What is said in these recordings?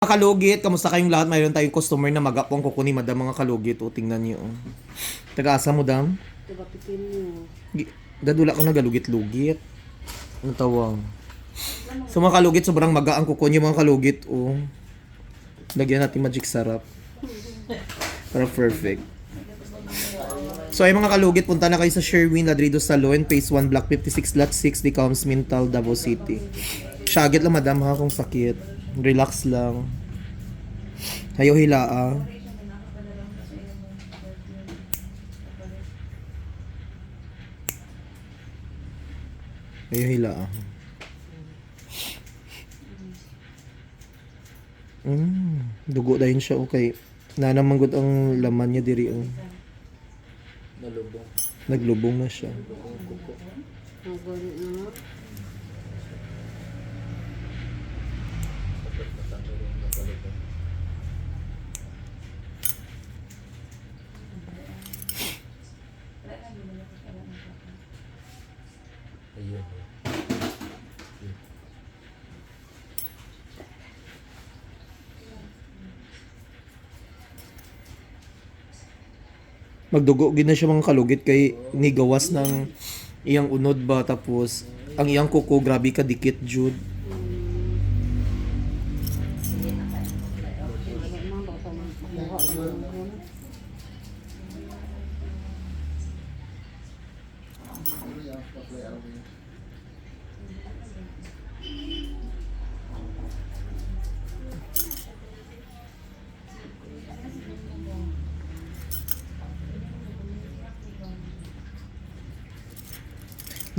Mga kalugit, kamusta kayong lahat? Mayroon tayong customer na magapong kukunin madam mga kalugit. O, tingnan niyo. oh. Taga-asa mo, dam? Diba pitin mo? Gi- Dadula ko na galugit-lugit. Ang tawang. So mga kalugit, sobrang maga ang kuko niyo mga kalugit. Oh. Lagyan natin magic sarap. Para perfect. So ay mga kalugit, punta na kayo sa Sherwin Ladrido Salon, Phase 1, Block 56, Lot 6, Decoms, Mintal, Davao City. Syagit lang madam ha kung sakit. Relax lang. Hayo hila ah. Hayo hila ah. Mm, dugo dahil siya okay. Nanamanggod ang laman niya diri oh. Nalubong. Naglubong na siya. Ang gano'n Magdugo gid na siya mga kalugit kay nigawas ng iyang unod ba tapos ang iyang kuko grabe ka dikit jud.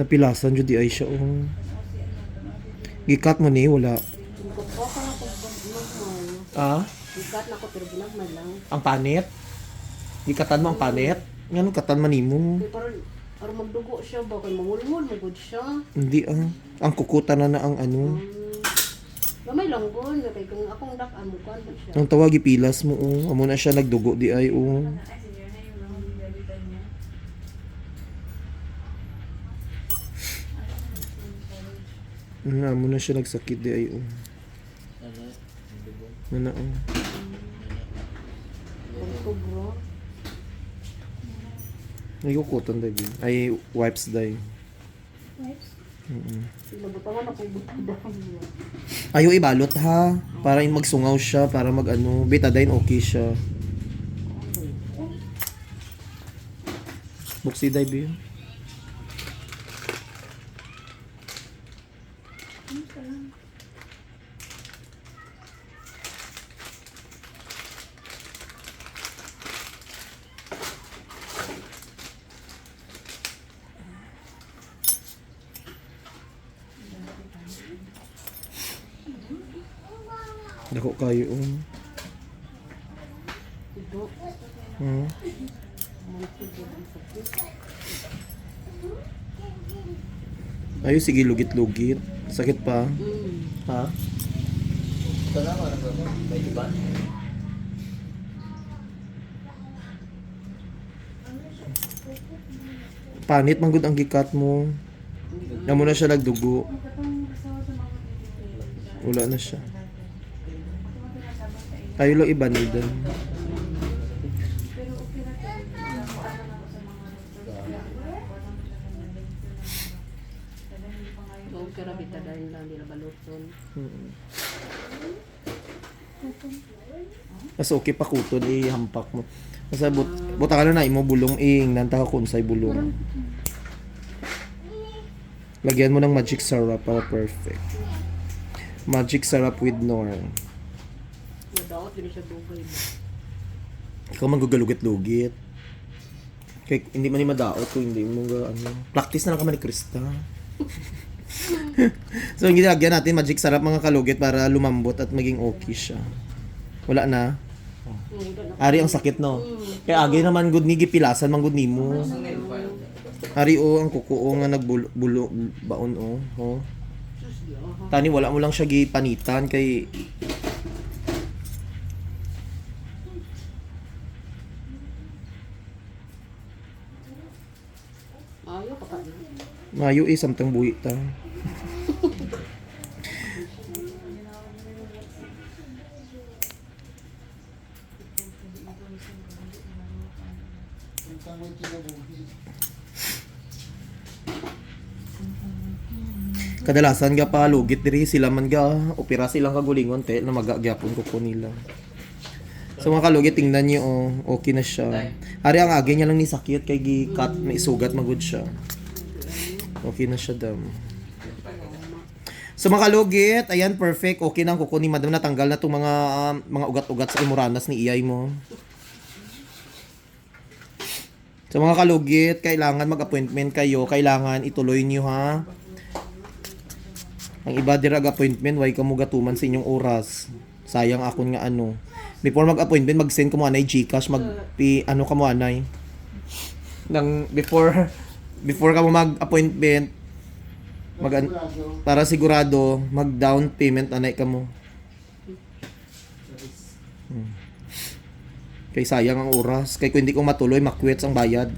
Napilasan jud di ay siya oh. Gikat mo ni wala. Ah, Ikat na ko pero ginagmay lang. ang panit. Gikatan mo ang panit. Ngano katan man nimo? Parang magdugo siya ba? Kaya mamulmul, magod siya. Hindi ah. Ang kukutan na na ang ano. Hmm. Gamay lang ko. Kaya kung akong dakan mo kan ba siya. Ang tawag ipilas mo oh. Amo na siya nagdugo di ay oh. Mm, amo na siya nagsakit di ay oh. Ano? Ano oh. Kung kubro. Ay kukutan dai bin. Ay wipes. Mm Sinabutangan ako butadang niya. Ayo ibalot ha para yung magsungaw siya para mag ano betadine okay siya. Buksi dai bin. Dako kayo um. Hmm. Ayo sige lugit-lugit. Sakit pa. Hmm. Ha? Ito na, ba? May iba? Panit man gud ang gikat mo. Amo na siya nagdugo. Wala na siya. Tayo lang iba ni Dan. Huwag ka rabita dahil lang nila baluton. Mas okay pa kutod eh, hampak mo. Kasi but, buta ka na na, imo bulong eh, nanta ka kung sa'y bulong. Lagyan mo ng magic syrup para perfect. Magic syrup with nor. Madaot, hindi siya dugay mo. Ikaw maggugalugit-lugit. Kaya hindi man ni madaot kung hindi mo ga, ano. Practice na lang ka man ni Krista. so, ginagyan natin, magic syrup mga kalugit para lumambot at maging okay siya. Wala na. Ari ang sakit no. Kaya agi naman good ni gipilasan man good nimo. Ari o ang kuko nga nagbulo bulo, baon o. Oh. Aha. Tani wala mo lang siya gipanitan kay mayo eh samtang buhi ta. Kadalasan ga pa lugit diri sila man ga opera silang kagulingon te na magagyapon ko nila. So mga kalugit tingnan niyo oh, okay na siya. Ari ang agi niya lang ni sakit kay gi cut may sugat magud siya. Okay na siya dam. So mga kalugit, ayan perfect. Okay na kuko ni Madam natanggal na tong mga um, mga ugat-ugat sa imuranas ni iyay mo. So mga kalugit, kailangan mag-appointment kayo. Kailangan ituloy niyo ha. Ang iba dirag appointment, why ka mo gatuman sa inyong oras. Sayang akon nga ano. Before mag-appointment, mag-send ko mo anay Gcash, mag ano ka mo anay. Nang before before ka mo mag-appointment, mag para sigurado mag-down payment anay ka mo. Kay sayang ang oras. Kay kung hindi ko matuloy, makwits ang bayad.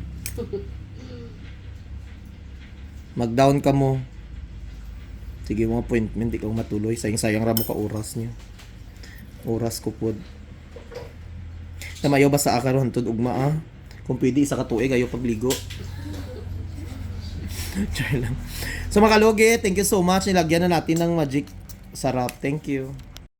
Mag-down ka mo. Sige mo appointment, di ka matuloy. Sayang sayang ra mo ka oras niya. Oras ko pod. Tamayo ba sa akaron tud ugma ah? Kung pwede isa ka tuig ayo pagligo. Char lang. So mga kalugi, thank you so much. Nilagyan na natin ng magic sarap. Thank you.